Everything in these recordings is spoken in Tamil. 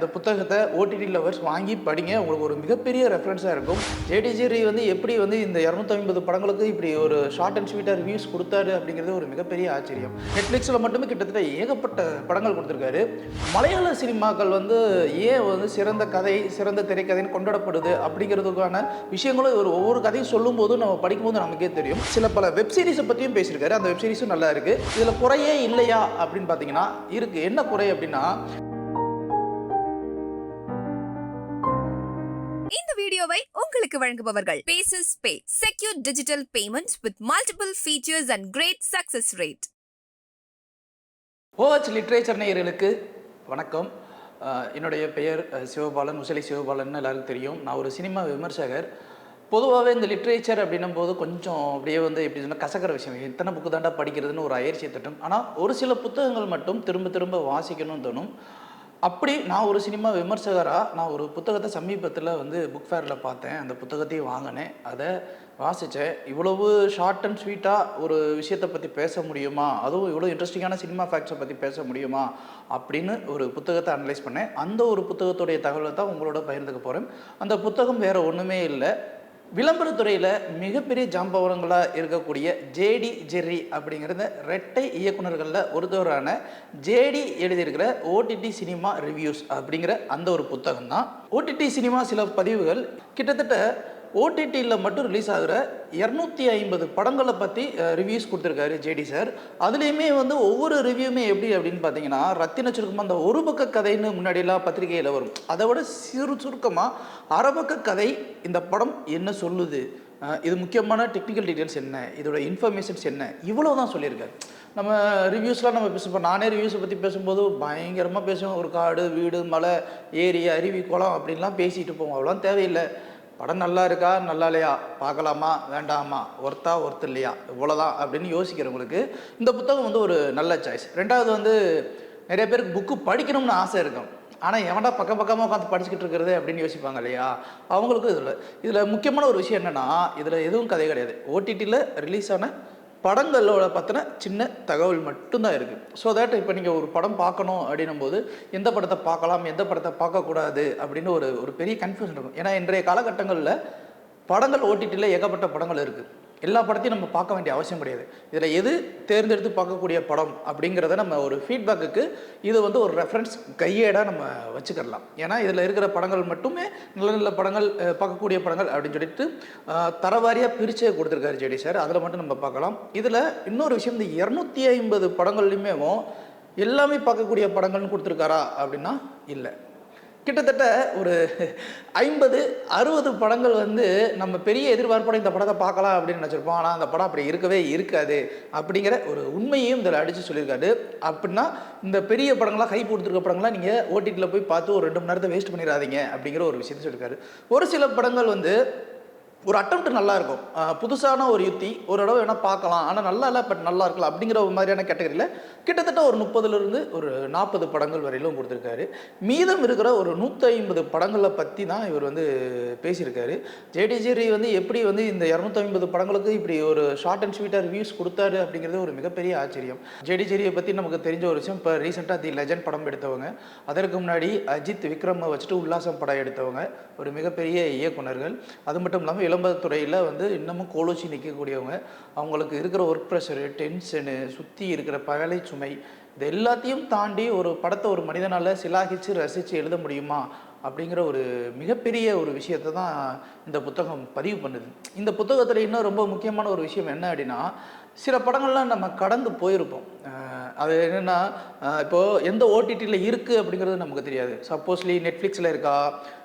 இந்த புத்தகத்தை ஓடிடி லவர்ஸ் வாங்கி படிங்க. உங்களுக்கு ஒரு மிகப்பெரிய ரெஃபரன்ஸாக இருக்கும். ஜேடிஜிரி வந்து எப்படி வந்து இந்த இரநூத்தம்பது படங்களுக்கு இப்படி ஒரு ஷார்ட் அண்ட் ஸ்வீட்டாக ரிவ்யூஸ் கொடுத்தாரு அப்படிங்கிறது ஒரு மிகப்பெரிய ஆச்சரியம். நெட்ஃப்ளிக்ஸில் மட்டுமே கிட்டத்தட்ட ஏகப்பட்ட படங்கள் கொடுத்துருக்காரு. மலையாள சினிமாக்கள் வந்து ஏன் வந்து சிறந்த கதை சிறந்த திரைக்கதைன்னு கொண்டாடப்படுது அப்படிங்கிறதுக்கான விஷயங்களும் இவர் ஒவ்வொரு கதையும் சொல்லும்போதும் நம்ம படிக்கும்போது நமக்கே தெரியும். சில பல வெப் சீரிஸை பற்றியும் பேசியிருக்காரு. அந்த வெப் சீரிஸும் நல்லா இருக்குது இதில் குறையே இல்லையா அப்படின்னு பார்த்தீங்கன்னா இருக்குது என்ன குறை அப்படின்னா இந்த வீடியோவை உங்களுக்கு வழங்குபவர்கள். Bases pay secure digital payments with multiple features and great success rate ஓஹச் literature நேயர்களுக்கு வணக்கம். என்னுடைய பெயர் சிவபாலன் முசலி சிவபாலன் எல்லாருக்கும் தெரியும். நான் ஒரு சினிமா விமர்சகர். பொதுவாகவே இந்த லிட்ரேச்சர் அப்படின்னும் போது கொஞ்சம் அப்படியே வந்து எப்படி சொன்னால் கசக்கிற விஷயம். எத்தனை புக்கு தாண்டா படிக்கிறதுன்னு ஒரு அயற்சியை தட்டும். ஆனால் ஒரு சில புத்தகங்கள் மட்டும் திரும்ப திரும்ப வாசிக்கணும்னு தோணும். அப்படி நான் ஒரு சினிமா விமர்சகராக நான் ஒரு புத்தகத்தை சமீபத்தில் வந்து புக் ஃபேரில் பார்த்தேன். அந்த புத்தகத்தையும் வாங்கினேன். அதை வாசித்தேன் இவ்வளவு ஷார்ட் அண்ட் ஸ்வீட்டாக ஒரு விஷயத்தை பற்றி பேச முடியுமா? அதுவும் இவ்வளோ இன்ட்ரெஸ்டிங்கான சினிமா ஃபேக்ட்ஸை பற்றி பேச முடியுமா? அப்படின்னு ஒரு புத்தகத்தை அனலைஸ் பண்ணேன். அந்த ஒரு புத்தகத்துடைய தகவலை தான் உங்களோட பகிர்ந்துக்க போகிறேன் அந்த புத்தகம் வேறு ஒன்றுமே இல்லை. விளம்பரத்துறையில் மிகப்பெரிய ஜாம்பவரங்களாக இருக்கக்கூடிய ஜேடி ஜெர்ரி அப்படிங்கிறத ரெட்டை இயக்குனர்களில் ஒருத்தவரான ஜேடி எழுதியிருக்கிற ஓடிடி சினிமா ரிவ்யூஸ் அப்படிங்கிற அந்த ஒரு புத்தகம் தான் ஓடிடி சினிமா சில பதிவுகள் கிட்டத்தட்ட ஓடிடியில் மட்டும் ரிலீஸ் ஆகிற இரநூத்தி ஐம்பது படங்களை பற்றி ரிவ்யூஸ் கொடுத்துருக்காரு ஜேடி சார். அதுலேயுமே வந்து ஒவ்வொரு ரிவ்யூமே எப்படி அப்படின்னு பார்த்தீங்கன்னா ரத்தின சுருக்கமாக அந்த ஒரு பக்க கதைன்னு முன்னாடியெல்லாம் பத்திரிகையில் வரும். அதை விட சிறு சுருக்கமாக அரபக்க கதை இந்த படம் என்ன சொல்லுது? இது முக்கியமான டெக்னிக்கல் டீட்டெயில்ஸ் என்ன? இதோட இன்ஃபர்மேஷன்ஸ் என்ன? இவ்வளோ தான் சொல்லியிருக்காரு. நம்ம ரிவ்யூஸ்லாம் நம்ம பேசுவோம் நானே ரிவ்யூஸை பற்றி பேசும்போது பயங்கரமாக பேசுவோம் ஒரு காடு வீடு மலை ஏரி அருவி குளம் அப்படின்லாம் பேசிகிட்டு போவோம். அவ்வளோலாம் தேவையில்லை. படம் நல்லா இருக்கா? நல்லா இல்லையா? பார்க்கலாமா? வேண்டாமா? ஒர்த்தா ஒர்த் இல்லையா? இவ்வளோதான் அப்படின்னு யோசிக்கிறவங்களுக்கு இந்த புத்தகம் வந்து ஒரு நல்ல சாய்ஸ் ரெண்டாவது வந்து நிறைய பேருக்கு புக்கு படிக்கணும்னு ஆசை இருக்கும். ஆனால் எவன்டா பக்கம் பக்கமாக உட்காந்து படிச்சுக்கிட்டு இருக்கிறது அப்படின்னு யோசிப்பாங்க இல்லையா? அவங்களுக்கும் இதில் இதில் முக்கியமான ஒரு விஷயம் என்னென்னா இதில் எதுவும் கதை கிடையாது. ஓடிடியில் ரிலீஸ் ஆன படங்களோட பற்றின சின்ன தகவல் மட்டும்தான் இருக்குது ஸோ தட் இப்போ நீங்கள் ஒரு படம் பார்க்கணும் அப்படின்னும் போது எந்த படத்தை பார்க்கலாம் எந்த படத்தை பார்க்கக்கூடாது அப்படின்னு ஒரு ஒரு பெரிய கன்ஃபியூஷன் இருக்கும். ஏன்னா இன்றைய காலகட்டங்களில் படங்கள் ஓடிடியில் ஏகப்பட்ட படங்கள் இருக்குது எல்லா படத்தையும் நம்ம பார்க்க வேண்டிய அவசியம் கிடையாது. இதில் எது தேர்ந்தெடுத்து பார்க்கக்கூடிய படம் அப்படிங்கிறத நம்ம ஒரு ஃபீட்பேக்குக்கு இது வந்து ஒரு ரெஃபரன்ஸ் கையேடாக நம்ம வச்சுக்கிடலாம் ஏன்னா இதில் இருக்கிற படங்கள் மட்டுமே நல்ல நல்ல படங்கள் பார்க்கக்கூடிய படங்கள் அப்படின்னு சொல்லிட்டு தரவாரியாக பிரிச்சே கொடுத்துருக்காரு ஜெடி சார். அதில் மட்டும் நம்ம பார்க்கலாம். இதில் இன்னொரு விஷயம் இந்த இரநூத்தி ஐம்பது படங்கள்லையுமே எல்லாமே பார்க்கக்கூடிய படங்கள்னு கொடுத்துருக்காரா அப்படின்னா இல்லை. கிட்டத்தட்ட ஒரு ஐம்பது அறுபது படங்கள் வந்து நம்ம பெரிய எதிர்பார்ப்போட இந்த படத்தை பார்க்கலாம் அப்படின்னு நினச்சிருப்போம். ஆனால் அந்த படம் அப்படி இருக்கவே இருக்காது அப்படிங்கிற ஒரு உண்மையையும் இதில் அடித்து சொல்லியிருக்காரு. அப்படின்னா இந்த பெரிய படங்களாக கை கொடுத்துருக்க படங்களாம் நீங்கள் ஓடிடியில் போய் பார்த்து ஒரு ரெண்டு மணி நேரத்தை வேஸ்ட் பண்ணிடாதீங்க அப்படிங்கிற ஒரு விஷயத்தை சொல்லியிருக்காரு. ஒரு சில படங்கள் வந்து ஒரு அட்டம்ப்ட் நல்லா இருக்கும் புதுசான ஒரு யுத்தி ஒரு தடவை வேணால் பார்க்கலாம். ஆனால் நல்லா இல்லை பட் நல்லா இருக்கலாம் அப்படிங்கிற ஒரு மாதிரியான கேட்டகரியில் கிட்டத்தட்ட ஒரு முப்பதுலேருந்து ஒரு நாற்பது படங்கள் வரையிலும் கொடுத்துருக்காரு. மீதம் இருக்கிற ஒரு நூற்றி ஐம்பது படங்களை பற்றி தான் இவர் வந்து பேசியிருக்காரு. ஜேடிஜிரி வந்து எப்படி வந்து இந்த இரநூத்தி ஐம்பது படங்களுக்கு இப்படி ஒரு ஷார்ட் அண்ட் ஸ்வீட்டாக ரிவ்யூஸ் கொடுத்தாரு அப்படிங்கிறது ஒரு மிகப்பெரிய ஆச்சரியம். ஜேடிஜிரியை பற்றி நமக்கு தெரிஞ்ச ஒரு விஷயம் இப்போ ரீசெண்டாக தி லெஜண்ட் படம் எடுத்தவங்க அதற்கு முன்னாடி அஜித் விக்ரமை வச்சுட்டு உல்லாசம் படம் எடுத்தவங்க ஒரு மிகப்பெரிய இயக்குனர்கள் அது மட்டும் இல்லாமல் விளம்பரத்துறையில் வந்து இன்னமும் கோலோச்சி நிற்கக்கூடியவங்க அவங்களுக்கு இருக்கிற ஒர்க் ப்ரெஷரு டென்ஷனு சுற்றி இருக்கிற பகலை சுமை இது எல்லாத்தையும் தாண்டி ஒரு படத்தை ஒரு மனிதனால் சிலாகிச்சு ரசித்து எழுத முடியுமா? அப்படிங்கிற ஒரு மிகப்பெரிய ஒரு விஷயத்தை தான் இந்த புத்தகம் பதிவு பண்ணுது. இந்த புத்தகத்தில் இன்னும் ரொம்ப முக்கியமான ஒரு விஷயம் என்ன அப்படின்னா சில படங்கள்லாம் நம்ம கடந்து போயிருப்போம். அது என்னென்னா இப்போது எந்த ஓடிடியில் இருக்குது அப்படிங்கிறது நமக்கு தெரியாது. சப்போஸ்லி நெட்ஃப்ளிக்ஸில் இருக்கா?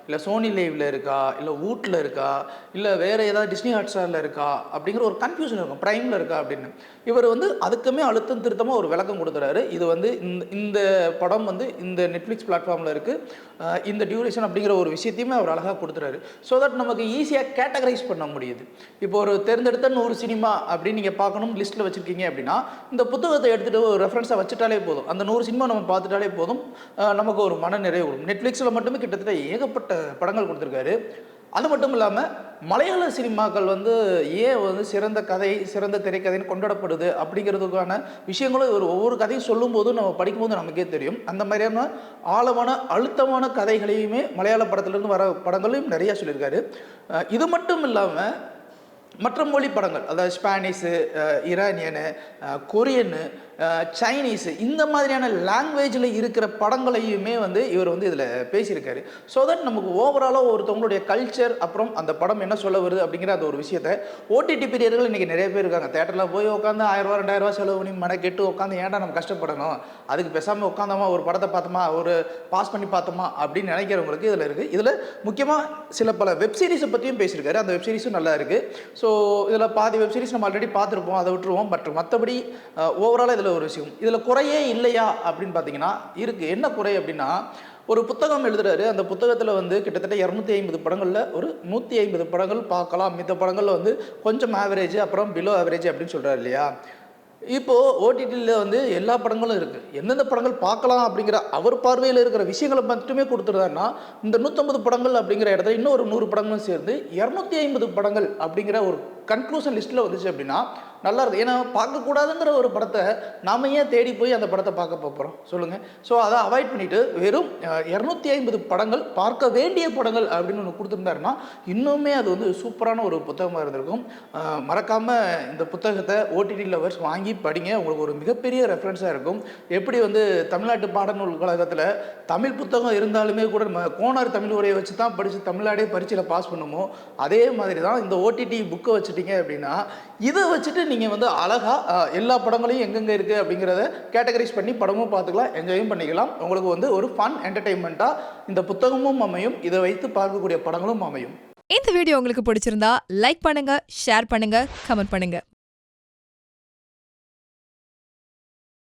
இல்லை சோனி லைவில் இருக்கா? இல்லை வூட்டில் இருக்கா? இல்லை வேறு ஏதாவது டிஸ்னி ஹாட்ஸ்டாரில் இருக்கா? அப்படிங்கிற ஒரு கன்ஃபியூஷன் இருக்கும். ப்ரைமில் இருக்கா அப்படின்னு. இவர் வந்து அதுக்குமே அழுத்தம் திருத்தமாக ஒரு விளக்கம் கொடுத்துறாரு இது வந்து இந்த இந்த படம் வந்து இந்த நெட்ஃப்ளிக்ஸ் பிளாட்ஃபார்மில் இருக்குது இந்த டியூரேஷன் அப்படிங்கிற ஒரு விஷயத்தையுமே அவர் அழகாக கொடுத்துறாரு ஸோ தட் நமக்கு ஈஸியாக கேட்டகரைஸ் பண்ண முடியுது. இப்போ ஒரு தேர்ந்தெடுத்த நூறு சினிமா அப்படின்னு நீங்கள் பார்க்கணும் லிஸ்ட்டில் வச்சுருக்கீங்க அப்படின்னா இந்த புத்தகத்தை எடுத்துகிட்டு ஒரு ரெஃபரன்ஸாக வச்சுட்டாலே போதும். அந்த நூறு சினிமா நம்ம பார்த்துட்டாலே போதும். நமக்கு ஒரு மன நிறைவு கொடுக்கும். நெட்ஃப்ளிக்ஸில் மட்டுமே கிட்டத்தட்ட ஏகப்பட்ட படங்கள் கொடுத்துருக்காரு. அது மட்டும் இல்லாமல் மலையாள சினிமாக்கள் வந்து ஏன் வந்து சிறந்த கதை சிறந்த திரைக்கதைன்னு கொண்டாடப்படுது அப்படிங்கிறதுக்கான விஷயங்களும் இவர் ஒவ்வொரு கதையும் சொல்லும்போதும் நம்ம படிக்கும்போது நமக்கே தெரியும். அந்த மாதிரியான ஆழமான அழுத்தமான கதைகளையுமே மலையாள படத்துலேருந்து வர படங்களையும் நிறையா சொல்லியிருக்காரு. இது மட்டும் இல்லாமல் மற்ற மொழி படங்கள் அதாவது ஸ்பானிஷு ஈரானியனு கொரியனு சைனீஸ் இந்த மாதிரியான லாங்குவேஜில் இருக்கிற படங்களையுமே வந்து இவர் வந்து இதில் பேசியிருக்காரு. ஸோ தட் நமக்கு ஓவராலாக ஒருத்தவங்களுடைய கல்ச்சர் அப்புறம் அந்த படம் என்ன சொல்ல வருது அப்படிங்கிற அந்த ஒரு விஷயத்தை ஓடிடி பீரியர்கள் இன்றைக்கி நிறைய பேர் இருக்காங்க. தேட்டரில் போய் உட்காந்து ஆயிரரூவா ரெண்டாயிரரூவா செலவு பண்ணி மனக்கெட்டு உட்காந்து ஏன்டா நம்ம கஷ்டப்படணும்? அதுக்கு பேசாமல் உட்காந்தோமா ஒரு படத்தை பார்த்தோமா ஒரு பாஸ் பண்ணி பார்த்தோமா அப்படின்னு நினைக்கிறவங்களுக்கு இதில் இருக்குது இதில் முக்கியமாக சில பல வெப்சீரிஸை பற்றியும் பேசியிருக்காரு. அந்த வெப்சீரிஸும் நல்லா இருக்குது ஸோ இதில் பாதி வெப்சீரிஸ் நம்ம ஆல்ரெடி பார்த்துருப்போம் அதை விட்டுருவோம். பட் மற்றபடி ஓவராலாக இதில் ஒரு விஷயம். இதில் குறையே இல்லையா அப்படின்னு பார்த்தீங்கன்னா இருக்குது என்ன குறை அப்படின்னா ஒரு புத்தகம் எழுதுறாரு. அந்த புத்தகத்தில் வந்து கிட்டத்தட்ட இரநூத்தி ஐம்பது படங்களில் ஒரு நூற்றி ஐம்பது படங்கள் பார்க்கலாம். மித்த படங்களில் வந்து கொஞ்சம் ஆவரேஜ் அப்புறம் பிலோ ஆவரேஜ் அப்படின்னு சொல்கிறாரு இல்லையா? இப்போது ஓடிடியில் வந்து எல்லா படங்களும் இருக்குது எந்தெந்த படங்கள் பார்க்கலாம் அப்படிங்கிற அவர் பார்வையில் இருக்கிற விஷயங்களை மட்டுமே கொடுத்துருந்தாருன்னா இந்த நூற்றம்பது படங்கள் அப்படிங்கிற இடத்துல இன்னும் ஒரு நூறு படங்களும் சேர்ந்து இரநூத்தி ஐம்பது படங்கள் அப்படிங்கிற ஒரு கன்க்ளூஷன் லிஸ்ட்டில் வந்துச்சு அப்படின்னா நல்லா இருக்கும் ஏன்னா பார்க்கக்கூடாதுங்கிற ஒரு படத்தை நாம ஏன் தேடி போய் அந்த படத்தை பார்க்க போகிறோம் சொல்லுங்கள் ஸோ அதை அவாய்ட் பண்ணிவிட்டு வெறும் இரநூத்தி ஐம்பது படங்கள் பார்க்க வேண்டிய படங்கள் அப்படின்னு ஒன்று கொடுத்துருந்தாருன்னா இன்னுமே அது வந்து சூப்பரான ஒரு புத்தகமாக இருந்திருக்கும். மறக்காமல் இந்த புத்தகத்தை ஓடிடி லவர்ஸ் வாங்கி படிங்க. உங்களுக்கு ஒரு மிகப்பெரிய ரெஃபரன்ஸாக இருக்கும். எப்படி வந்து தமிழ்நாட்டு பாடநூல் கழகத்தில் தமிழ் புத்தகம் இருந்தாலுமே கூட நம்ம கோனார் தமிழ் உரையை வச்சு தான் படித்து தமிழ்நாடே பரீட்சையில் பாஸ் பண்ணுமோ அதே மாதிரி தான் இந்த ஓடிடி புக்கை வச்சுட்டீங்க அப்படின்னா இதை வச்சுட்டு நீங்கள் வந்து அழகாக எல்லா படங்களையும் எங்கெங்கே இருக்குது அப்படிங்கிறத கேட்டகரைஸ் பண்ணி படமும் பார்த்துக்கலாம் என்ஜாயும் பண்ணிக்கலாம். உங்களுக்கு வந்து ஒரு ஃபன் என்டர்டெயின்மெண்ட்டாக இந்த புத்தகமும் அமையும் இதை வைத்து பார்க்கக்கூடிய படங்களும் அமையும். இந்த வீடியோ உங்களுக்கு பிடிச்சிருந்தா லைக் பண்ணுங்க ஷேர் பண்ணுங்க கமெண்ட் பண்ணுங்க.